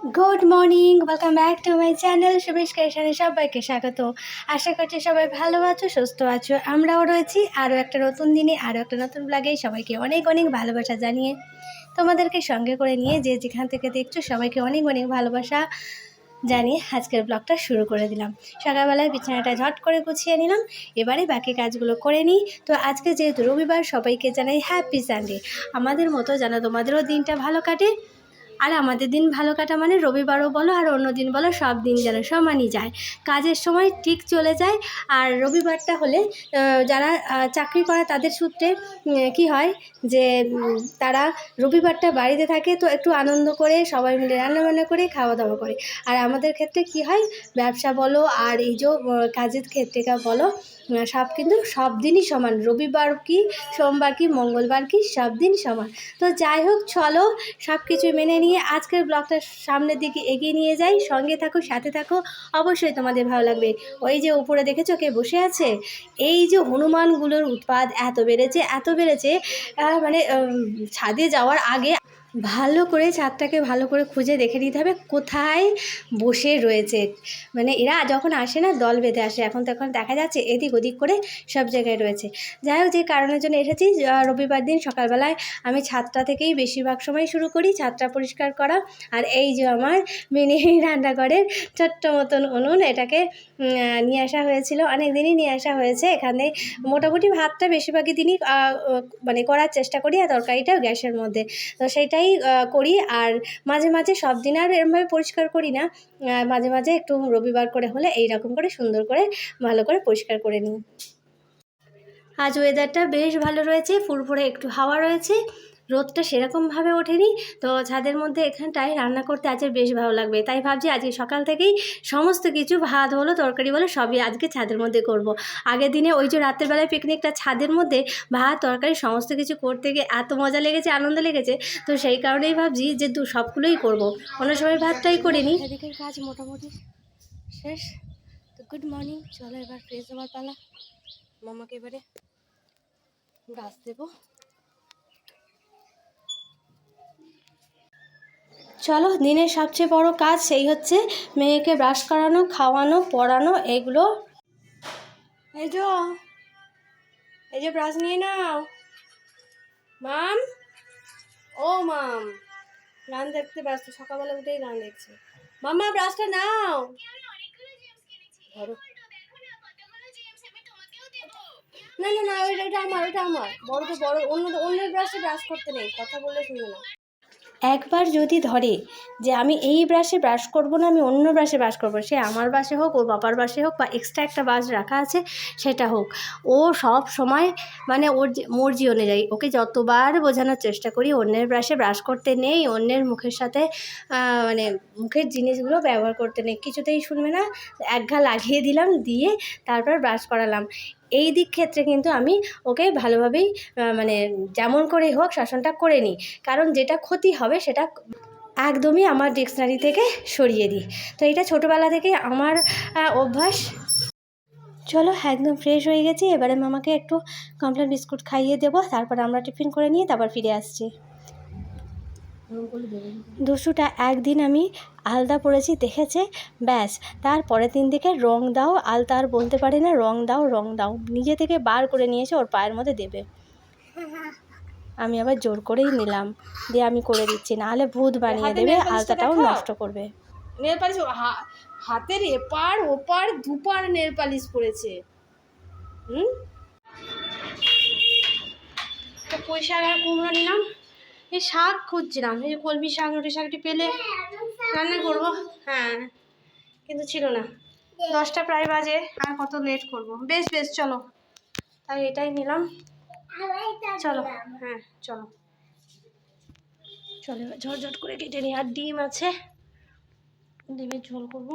Good morning welcome back to my channel শুভেশ ক্রিয়েশনে সবাইকে স্বাগত। আশা করছি সবাই ভালো আছো, সুস্থ আছো, আমরাও রয়েছি আরও একটা নতুন দিনে, আরও একটা নতুন ব্লগে সবাইকে অনেক অনেক ভালোবাসা জানিয়ে তোমাদেরকে সঙ্গে করে নিয়ে যে যেখান থেকে দেখছ সবাইকে অনেক অনেক ভালোবাসা জানিয়ে আজকের ব্লগটা শুরু করে দিলাম। সকালবেলায় বিছানাটা ঝট করে গুছিয়ে নিলাম, এবারে বাকি কাজগুলো করে নিই। তো আজকে যেহেতু রবিবার, সবাইকে জানাই হ্যাপি সানডে আমাদের মতো যেন তোমাদেরও দিনটা ভালো কাটে আর আমাদের দিন ভালো কাটা মানে রবিবারও বলো আর অন্য দিন বলো সব দিন যেন সমানই যায়। কাজের সময় ঠিক চলে যায়। আর রবিবারটা হলে যারা চাকরি করে তাদের সূত্রে কি হয় যে তারা রবিবারটা বাড়িতে থাকে তো একটু আনন্দ করে, সবাই মিলে রান্নাবান্না করে খাওয়া দাওয়া করে। আর আমাদের ক্ষেত্রে কি হয়, ব্যবসা বলো আর এই যে কাজের ক্ষেত্রে বলো সব কিন্তু সব দিনই সমান। রবিবার কি, সোমবার কি, মঙ্গলবার কি, সব দিন সমান। তো যাই হোক, চলো সব কিছু মেনে নিয়ে আজকের ব্লগটা সামনের দিকে এগিয়ে নিয়ে যাই। সঙ্গে থাকো, সাথে থাকো। অবশ্যই তোমাদের ভালো লাগবে। ওই যে উপরে দেখেছ কে বসে আছে? এই যে হনুমানগুলোর উৎপাদ এত বেড়েছে এত বেড়েছে মানে ছাদে যাওয়ার আগে ভালো করে ছাদটাকে ভালো করে খুঁজে দেখে নিতে হবে কোথায় বসে রয়েছে। মানে এরা যখন আসে না, দল বেঁধে আসে। এখন তখন দেখা যাচ্ছে এদিক ওদিক করে সব জায়গায় রয়েছে। যাই হোক, যে কারণের জন্য এসেছি রবিবার দিন সকালবেলায় আমি ছাদটা থেকেই বেশিরভাগ সময় শুরু করি ছাদটা পরিষ্কার করা। আর এই যে আমার মিনি রান্নাঘরের ছোট্ট মতন উনুন, এটাকে নিয়ে আসা হয়েছিল। অনেক দিনই নিয়ে আসা হয়েছে। এখানে মোটামুটি ভাতটা বেশিরভাগই দিনই মানে করার চেষ্টা করি, আর তরকারিটাও গ্যাসের মধ্যে। তো সেটাই করি। আর মাঝে মাঝে সব দিন আর এরমভাবে পরিষ্কার করি না। মাঝে মাঝে একটু রবিবার করে হলে এই রকম করে সুন্দর করে ভালো করে পরিষ্কার করে নিই। আজ ওয়েদারটা বেশ ভালো রয়েছে, ফুরফুরে একটু হাওয়া রয়েছে। রোদটা সেরকমভাবে ওঠেনি। তো ছাদের মধ্যে এখানটায় রান্না করতে আজকে বেশ ভালো লাগবে। তাই ভাবছি আজকে সকাল থেকেই সমস্ত কিছু ভাত হলো, তরকারি বলো সবই আজকে ছাদের মধ্যে করব। আগের দিনে ওই যে রাতের বেলায় পিকনিকটা ছাদের মধ্যে ভাত, তরকারি, সমস্ত কিছু করতে গিয়ে এত মজা লেগেছে, আনন্দ লেগেছে। তো সেই কারণেই ভাবছি যে দু সবগুলোই করব। অন্য সময় ভাতটাই করিনি। এদিকের কাজ মোটামুটি শেষ। তো গুড মর্নিং চলো এবার ফ্রেশ হওয়ার পালা। মামাকে এবারে গাছ দেবো। চলো, দিনের সবচেয়ে বড় কাজ সেই হচ্ছে মেয়েকে ব্রাশ করানো, খাওয়ানো, পড়ানো, এগুলো। এই যে এই যে ব্রাশ নিয়ে নাও। মাম? ও মাম। গান দেখতে ব্যস্ত, সকালবেলা উঠেই গান দেখছে। মামা ব্রাশটা নাও। ধরো। না না না, ওইটা ওইটা আমার ওইটা আমার। বড় তো বড় অন্য অন্যের ব্রাশে ব্রাশ করতে নেই, কথা বললে শুনবে না। একবার যদি ধরে যে আমি এই ব্রাশে ব্রাশ করব না, আমি অন্য ব্রাশে ব্রাশ করব, সে আমার বাসে হোক, ওর বাবার বাসে হোক বা এক্সট্রা একটা ব্রাশ রাখা আছে, সেটা হোক। ও সব সময় মানে ওর মর্জি অনুযায়ী ওকে যতবার বোঝানোর চেষ্টা করি, অন্যের ব্রাশে ব্রাশ করতে নেই, অন্যের মুখের সাথে মানে মুখের জিনিসগুলো ব্যবহার করতে নেই। কিছুতেই শুনবে না, এক ঘা লাগিয়ে দিলাম, দিয়ে তারপর ব্রাশ করালাম। এই দিক ক্ষেত্রে কিন্তু আমি ওকে ভালোভাবেই মানে যেমন করেই হোক শাসনটা করে নিই। কারণ যেটা ক্ষতি হবে সেটা একদমই আমার ডিকশনারি থেকে সরিয়ে দিই। তো এটা ছোটোবেলা থেকে আমার অভ্যাস। চলো, একদম ফ্রেশ হয়ে গেছি। এবারে মামাকে একটু কমপ্লেন বিস্কুট খাইয়ে দেবো। তারপর আমরা টিফিন করে নিয়ে তারপর ফিরে আসছি। দুশোটা একদিন আমি আলতা পরেছি দেখেছে? ব্যাস তার পরের দিন থেকে রং দাও আলতা আর বলতে পারে না রং দাও রং দাও। নিজে থেকে বার করে নিয়েছে ওর পায়ের মধ্যে দেবে। আমি আবার জোর করেই নিলাম দিয়ে আমি করে দিচ্ছি নাহলে ভূত বানিয়ে দেবে আলতাটাও নষ্ট করবে। নেল পালিশ হাতের এপার ওপার দুপার নেল পালিশ পড়েছে হুম? তো শাক আর কুমড়ো নিলাম। এই শাক খুঁজছিলাম। এই কলমি শাক, রুটি শাকটি পেলে রান্না করব। হ্যাঁ কিন্তু ছিল না। দশটা প্রায় বাজে, আর কত লেট করব। বেশ বেশ, চলো। তাই এটাই নিলাম। চলো হ্যাঁ চলো। চলো ঝটঝট করে কেটে নিই। আর ডিম আছে। ডিমের ঝোল করব।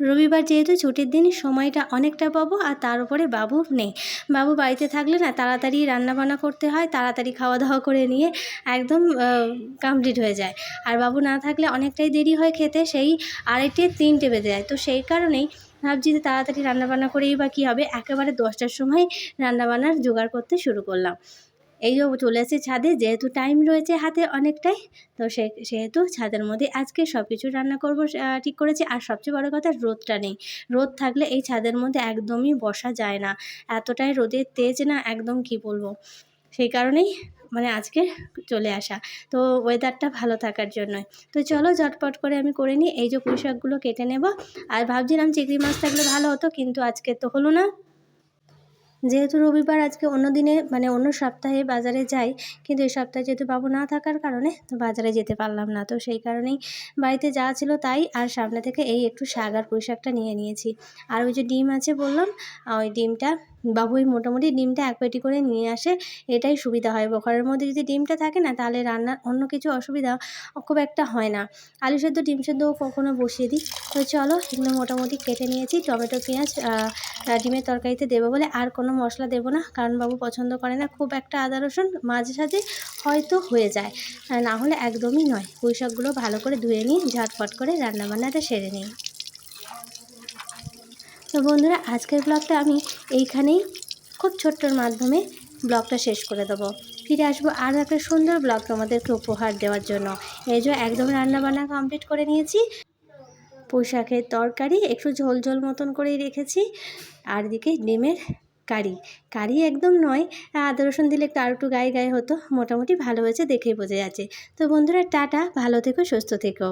রবিবার যেহেতু ছুটির দিন, সময়টা অনেকটা পাবো আর তার উপরে বাবু নেই। বাবু বাড়িতে থাকলে না তাড়াতাড়ি রান্নাবান্না করতে হয়, তাড়াতাড়ি খাওয়া দাওয়া করে নিয়ে একদম কমপ্লিট হয়ে যায়। আর বাবু না থাকলে অনেকটাই দেরি হয় খেতে, সেই আড়াইটে তিনটে বেজে যায়। তো সেই কারণেই ভাবছি যে তাড়াতাড়ি রান্নাবান্না করেই বা কী হবে? একেবারে দশটার সময় রান্নাবান্নার জোগাড় করতে শুরু করলাম। এই যে চলে এসেছি ছাদে, যেহেতু টাইম রয়েছে হাতে অনেকটাই, তো সে, সেহেতু ছাদের মধ্যে আজকে সব কিছু রান্না করব ঠিক করেছি। আর সবচেয়ে বড় কথা, রোদটা নেই। রোদ থাকলে এই ছাদের মধ্যে একদমই বসা যায় না। এতটাই রোদের তেজ না, একদম কি বলব? সেই কারণেই মানে আজকে চলে আসা। তো ওয়েদারটা ভালো থাকার জন্যই। তো চলো ঝটপট করে আমি করে নিই। এই যে পুঁই শাকগুলো কেটে নেব। আর ভাবছিলাম চিংড়ি মাছ থাকলে ভালো হতো, কিন্তু আজকে তো হলো না। যেহেতু রবিবার আজকে অন্য দিনে মানে অন্য সপ্তাহে বাজারে যাই, কিন্তু এই সপ্তাহে যেহেতু বাবু না থাকার কারণে তো বাজারে যেতে পারলাম না। তো সেই কারণেই বাড়িতে যা ছিল তাই, আর সামনে থেকে এই একটু শাক আর পুঁই শাকটা নিয়ে নিয়েছি। আর ওই যে ডিম আছে বললাম ওই ডিমটা বাবু ওই মোটামুটি ডিমটা এক পেটি করে নিয়ে আসে, এটাই সুবিধা হয়। ঘরের মধ্যে যদি ডিমটা থাকে না, তাহলে রান্নার অন্য কিছু অসুবিধা খুব একটা হয় না। আলু সেদ্ধ, ডিম সেদ্ধও কখনো বসিয়ে দিই। তো চলো, এগুলো মোটামুটি কেটে নিয়েছি। টমেটো, পেঁয়াজ ডিমের তরকারিতে দেবো বলে আর কোনো মশলা দেবো না, কারণ বাবু পছন্দ করে না। খুব একটা আদা, রসুন মাঝে সাঝে হয়তো হয়ে যায়। না হলে একদমই নয়। পুঁই শাকগুলো ভালো করে ধুয়ে নিই ঝটপট করে রান্নাবান্নাটা সেরে নিই। তো বন্ধুরা, আজকের ব্লগটা আমি এইখানেই খুব ছোট্টর মাধ্যমে ব্লগটা শেষ করে দেবো। ফিরে আসব আরও একটা সুন্দর ব্লগ তোমাদেরকে উপহার দেওয়ার জন্য। এই যে একদম রান্নাবান্না কমপ্লিট করে নিয়েছি। পোশাকের তরকারি একটু ঝোল ঝোল মতন করেই রেখেছি। আর দিকে ডিমের কারি। কারি একদম নয়, আদা রসুন দিলে একটু আর একটু গায়ে গায়ে হতো। মোটামুটি ভালো হয়েছে দেখেই বোঝা যাচ্ছে। তো বন্ধুরা, টাটা, ভালো থেকো, সুস্থ থেকো।